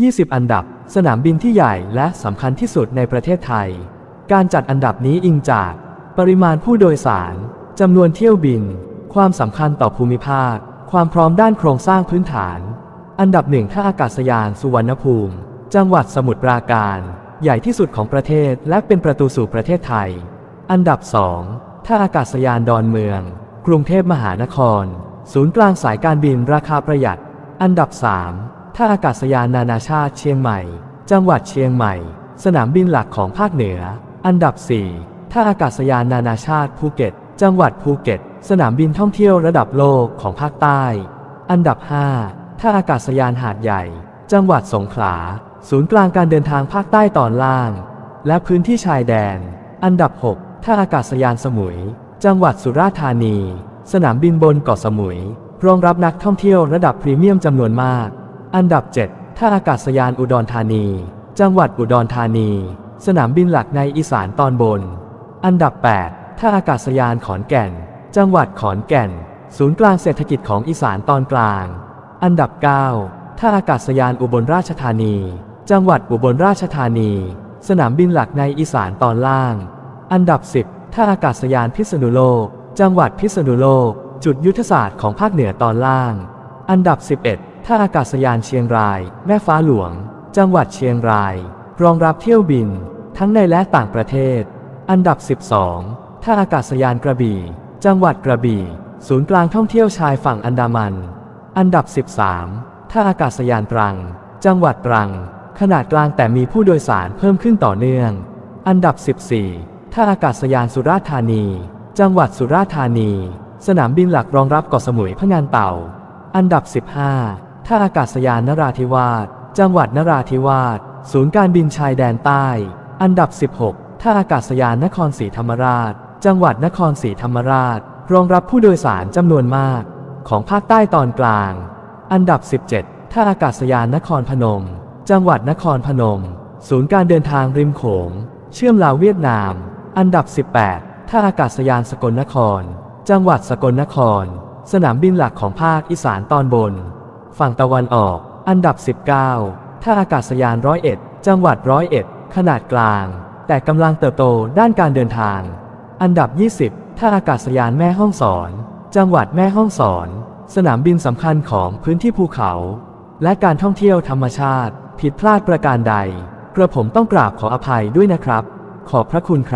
20 อันดับ สนามบินที่ใหญ่และสำคัญที่สุดในประเทศไทย การจัดอันดับนี้อิงจาก ปริมาณผู้โดยสารจำนวนเที่ยวบิน ความสำคัญต่อภูมิภาค ความพร้อมด้านโครงสร้างพื้นฐาน อันดับหนึ่งท่าอากาศยานสุวรรณภูมิ จังหวัดสมุทรปราการ ใหญ่ที่สุดของประเทศและเป็นประตูสู่ประเทศไทย อันดับสองท่าอากาศยานดอนเมือง กรุงเทพมหานคร ศูนย์กลางสายการบินราคาประหยัด อันดับ 3. ท่าอากาศยานนานาชาติเชียงใหม่ จังหวัดเชียงใหม่ สนามบินหลักของภาคเหนือ อันดับ 4. ท่าอากาศยานนานาชาติภูเก็ต จังหวัดภูเก็ต สนามบินท่องเที่ยวระดับโลกของภาคใต้ อันดับ 5. ท่าอากาศยานหาดใหญ่ จังหวัดสงขลา ศูนย์กลางการเดินทางภาคใต้ตอนล่าง และพื้นที่ชายแดน อันดับ 6 ท่าอากาศยานสมุย จังหวัดสุราษฎร์ธานี สนามบินบนเกาะสมุย รองรับนักท่องเที่ยวระดับพรีเมียมจำนวนมาก อันดับ 7 ท่าอากาศยานอุดรธานี จังหวัดอุดรธานี สนามบินหลักในอีสานตอนบน อันดับ 8 ท่าอากาศยานขอนแก่น จังหวัดขอนแก่น ศูนย์กลางเศรษฐกิจของอีสานตอนกลาง อันดับ 9 ท่าอากาศยานอุบลราชธานี จังหวัดอุบลราชธานี สนามบินหลักในอีสานตอนล่าง อันดับ 10 ท่าอากาศยานพิษณุโลก จังหวัดพิษณุโลก จุดยุทธศาสตร์ของภาคเหนือตอนล่าง อันดับ 11 ท่าอากาศยานเชียงราย แม่ฟ้าหลวง จังหวัดเชียงราย รองรับเที่ยวบิน ทั้งในและต่างประเทศ อันดับ 12 ท่าอากาศยานกระบี่ จังหวัดกระบี่ ศูนย์กลางท่องเที่ยวชายฝั่งอันดามัน อันดับ 13 ท่าอากาศยานตรัง จังหวัดตรัง ขนาดกลางแต่มีผู้โดยสารเพิ่มขึ้นต่อเนื่อง อันดับ 14 ท่าอากาศยานสุราษฎร์ธานี จังหวัดสุราษฎร์ธานี สนามบินหลักรองรับเกาะสมุยพะงานเต่า อันดับ 15 ท่าอากาศยานนราธิวาส จังหวัดนราธิวาส ศูนย์การบินชายแดนใต้ อันดับ 16 ท่าอากาศยานนครศรีธรรมราช จังหวัดนครศรีธรรมราช รองรับผู้โดยสารจำนวนมาก ของภาคใต้ตอนกลาง อันดับ 17 ท่าอากาศยานนครพนม จังหวัดนครพนม ศูนย์การเดินทางริมโขง เชื่อมลาวเวียดนาม อันดับ 18 ท่าอากาศยานสกลนคร จังหวัดสกลนคร สนามบินหลักของภาคอีสานตอนบน ฝั่งตะวันออก อันดับ 19 ท่าอากาศยานร้อยเอ็ด จังหวัดร้อยเอ็ด ขนาดกลาง แต่กำลังเติบโตด้านการเดินทาง อันดับ 20 ท่าอากาศยานแม่ห้องสอน จังหวัดแม่ห้องสอน สนามบินสำคัญของพื้นที่ภูเขา และการท่องเที่ยวธรรมชาติ ผิดพลาดประการใด กระผมต้องกราบขออภัยด้วยนะครับ ขอบพระคุณครับ